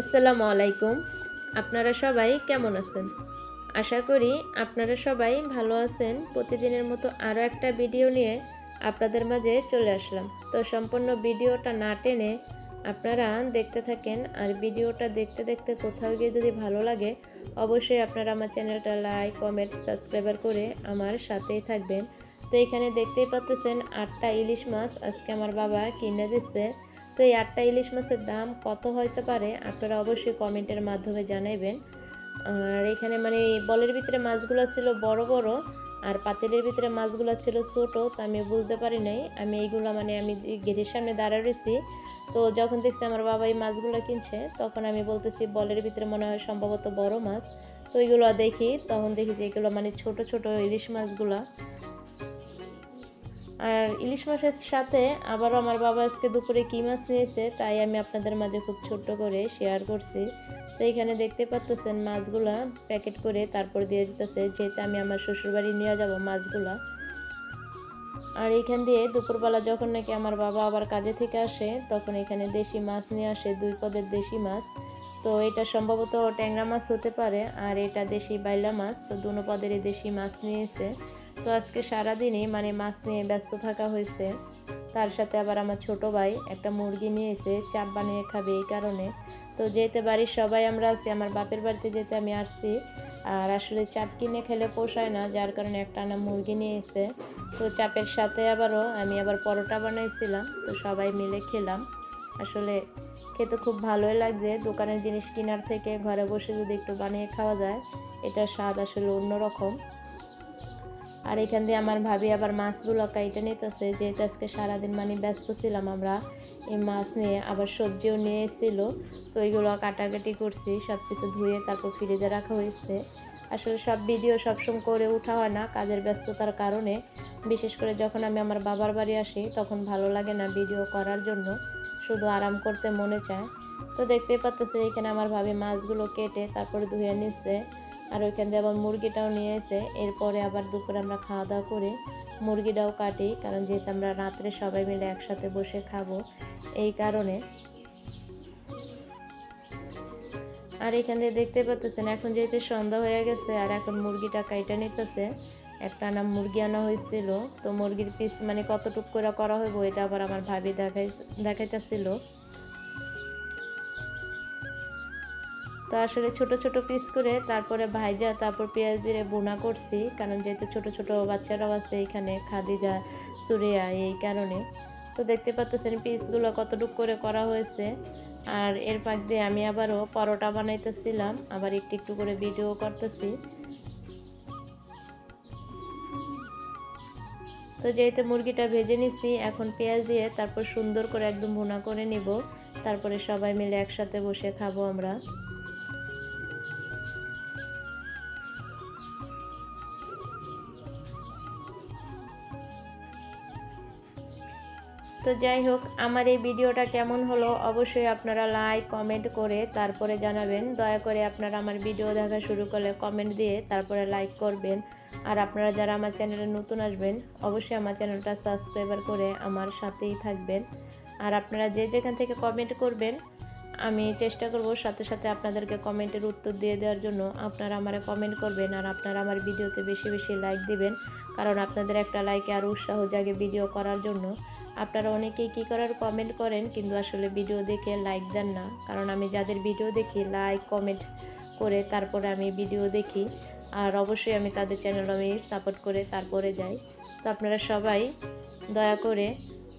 আসসালামু আলাইকুম। আপনারা সবাই কেমন আছেন? আশা করি আপনারা সবাই ভালো আছেন। প্রতিদিনের মতো আরও একটা ভিডিও নিয়ে আপনাদের মাঝে চলে আসলাম। তো সম্পূর্ণ ভিডিওটা না টেনে আপনারা দেখতে থাকেন আর ভিডিওটা দেখতে দেখতে কোথাও গিয়ে যদি ভালো লাগে, অবশ্যই আপনারা আমার চ্যানেলটা লাইক, কমেন্ট, সাবস্ক্রাইবার করে আমার সাথেই থাকবেন। তো এখানে দেখতেই পাচ্ছেন আটটা ইলিশ মাছ আজকে আমার বাবা কিনে দিচ্ছে তো এই আটটা ইলিশ মাছের দাম কত হইতে পারে আপনারা অবশ্যই কমেন্টের মাধ্যমে জানাবেন আর এখানে মানে বলের ভিতরে মাছগুলো ছিল বড় বড় আর পাতিলের ভিতরে মাছগুলো ছিল ছোট, তো আমি বুঝতে পারি নাই। আমি এইগুলো মানে আমি গেটের সামনে দাঁড়া রয়েছি, তো যখন দেখছি আমার বাবা এই মাছগুলো কিনছে, তখন আমি বলতেছি বলের ভিতরে মনে হয় সম্ভবত বড় মাছ। তো এইগুলো দেখি, তখন দেখি যে এগুলো মানে ছোট ছোট ইলিশ মাছগুলো। আর ইলিশ মাছের সাথে আবারও আমার বাবা আজকে দুপুরে কী মাছ নিয়েছে, তাই আমি আপনাদের মাঝে খুব ছোট্ট করে শেয়ার করছি। তো এখানে দেখতে পাচ্তেছেন মাছগুলা প্যাকেট করে তারপর দিয়ে দিতেছে, যেহেতু আমি আমার শ্বশুরবাড়ি নিয়ে যাব মাছগুলা। আর এইখান দিয়ে দুপুরবেলা যখন নাকি আমার বাবা আবার কাজে থেকে আসে, তখন এখানে দেশি মাছ নিয়ে আসে, দুই পদের দেশি মাছ। তো এটা সম্ভবত ট্যাংরা মাছ হতে পারে, আর এটা দেশি বাইলা মাছ, তো দুনো পদেরই দেশি মাছ নিয়েছে। তো আজকে সারাদিনই মানে মাছ নিয়ে ব্যস্ত থাকা হয়েছে। তার সাথে আবার আমার ছোট ভাই একটা মুরগি নিয়ে এসে চাপ বানিয়ে খাবে এই কারণে। তো যেতে বাড়ির সবাই আমরা আছি, আমার বাপের বাড়িতে যেতে আমি আসছি। আর আসলে চাপ কিনে খেলে পোষায় না, যার কারণে একটা আনা মুরগি নিয়ে এসে। তো চাপের সাথে আবারও আমি আবার পরোটা বানাইছিলাম, তো সবাই মিলে খেলাম। আসলে খেতে খুব ভালোই লাগছে, দোকানের জিনিস কেনার থেকে ঘরে বসে যদি একটু বানিয়ে খাওয়া যায় এটার স্বাদ আসলে অন্যরকম। আর এখান দিয়ে আমার ভাবি আবার মাছগুলো কাইটে নিতেছে, যেহেতু আজকে সারাদিন মানে ব্যস্ত ছিলাম আমরা, এই মাছ নিয়ে আবার সবজিও নিয়ে এসেছিল তো ওইগুলো কাটাকাটি করছি সব কিছু ধুয়ে তারপর ফ্রিজে রাখা হয়েছে। আসলে সব ভিডিও সবসময় করে ওঠা হয় না কাজের ব্যস্ততার কারণে, বিশেষ করে যখন আমি আমার বাবার বাড়ি আসি তখন ভালো লাগে না ভিডিও করার জন্য, শুধু আরাম করতে মনে চায়। তো দেখতেই পাচ্তেছে এখানে আমার ভাবি মাছগুলো কেটে তারপরে ধুয়ে নিচ্ছে। আর ওইখান দিয়ে আবার মুরগিটাও নিয়ে এসে এরপরে আবার দুপুরে আমরা খাওয়া দাওয়া করে মুরগিটাও কাটি, কারণ যেহেতু আমরা রাত্রে সবাই মিলে একসাথে বসে খাব, এই কারণে। আর এখান দিয়ে দেখতে পাচ্ছেন এখন যেহেতু সন্ধ্যা হয়ে গেছে আর এখন মুরগিটা কাইটা নিতেছে, একটা নাম মুরগি আনা হয়েছিল, তো মুরগির পিস মানে কতটুক করে করা হইব, এটা আবার আমার ভাবি দেখাই দেখাইতেছিল। তো আসলে ছোট ছোট পিস করে তারপরে ভাইজা, তারপর পেঁয়াজ দিয়ে বোনা করছি, কারণ যেহেতু ছোট ছোট বাচ্চারাও আছে এখানে, খাদিজা, সুরিয়া, এই কারণে। তো দেখতে পাচ্ছেন পিসগুলো কতটুক করে করা হয়েছে। আর এর পাক দিয়ে আমি আবারও পরোটা বানাইতেছিলাম, আবার একটু একটু করে ভিডিও করতেছি। তো যেহেতু মুরগিটা ভেজে নিছি, এখন পেঁয়াজ দিয়ে তারপর সুন্দর করে একদম ভুনা করে নিব। তারপরে সবাই মিলে একসাথে বসে খাব আমরা। তো যাই হোক, আমার এই ভিডিওটা কেমন হলো অবশ্যই আপনারা লাইক কমেন্ট করে তারপরে জানাবেন। দয়া করে আপনারা আমার ভিডিও দেখা শুরু করলে কমেন্ট দিয়ে তারপরে লাইক করবেন। আর আপনারা যারা আমার চ্যানেলে নতুন আসবেন, অবশ্যই আমার চ্যানেলটা সাবস্ক্রাইবার করে আমার সাথেই থাকবেন। আর আপনারা যে যেখান থেকে কমেন্ট করবেন, আমি চেষ্টা করব সাথে সাথে আপনাদেরকে কমেন্টের উত্তর দিয়ে দেওয়ার জন্য। আপনারা আমার কমেন্ট করবেন আর আপনারা আমার ভিডিওতে বেশি বেশি লাইক দিবেন। কারণ আপনাদের একটা লাইকে আরও উৎসাহ জাগে ভিডিও করার জন্য। আপনারা অনেকেই কী করার কমেন্ট করেন, কিন্তু আসলে ভিডিও দেখে লাইক দেন না। কারণ আমি যাদের ভিডিও দেখি লাইক কমেন্ট করে তারপরে আমি ভিডিও দেখি। আর অবশ্যই আমি তাদের চ্যানেল আমি সাপোর্ট করে তারপরে যাই। তো আপনারা সবাই দয়া করে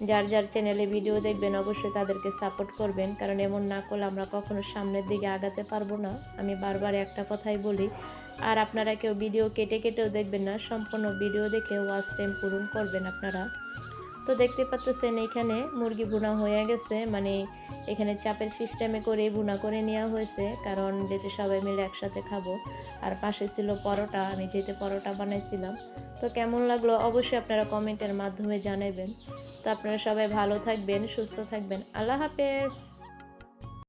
যার যার চ্যানেলে ভিডিও দেখবেন, অবশ্যই তাদেরকে সাপোর্ট করবেন। কারণ এমন না করলে আমরা কখনো সামনের দিকে আগাতে পারব না। আমি বারবার একটা কথাই বলি, আর আপনারা কেউ ভিডিও কেটে কেটেও দেখবেন না। সম্পূর্ণ ভিডিও দেখে ওয়াচ টাইম পূরণ করবেন আপনারা। তো দেখতে পাচ্ছেন এইখানে মুরগি ভুনা হয়ে গেছে মানে এখানে চাপের সিস্টেমে করে ভুনা করে নেওয়া হয়েছে, কারণ যেতে সবাই মিলে একসাথে খাব, আর পাশে ছিল পরোটা, আমি যেতে পরোটা বানাইছিলাম। তো কেমন লাগল অবশ্যই আপনারা কমেন্টের মাধ্যমে জানাবেন তো আপনারা সবাই ভালো থাকবেন, সুস্থ থাকবেন, আল্লাহ হাফেজ!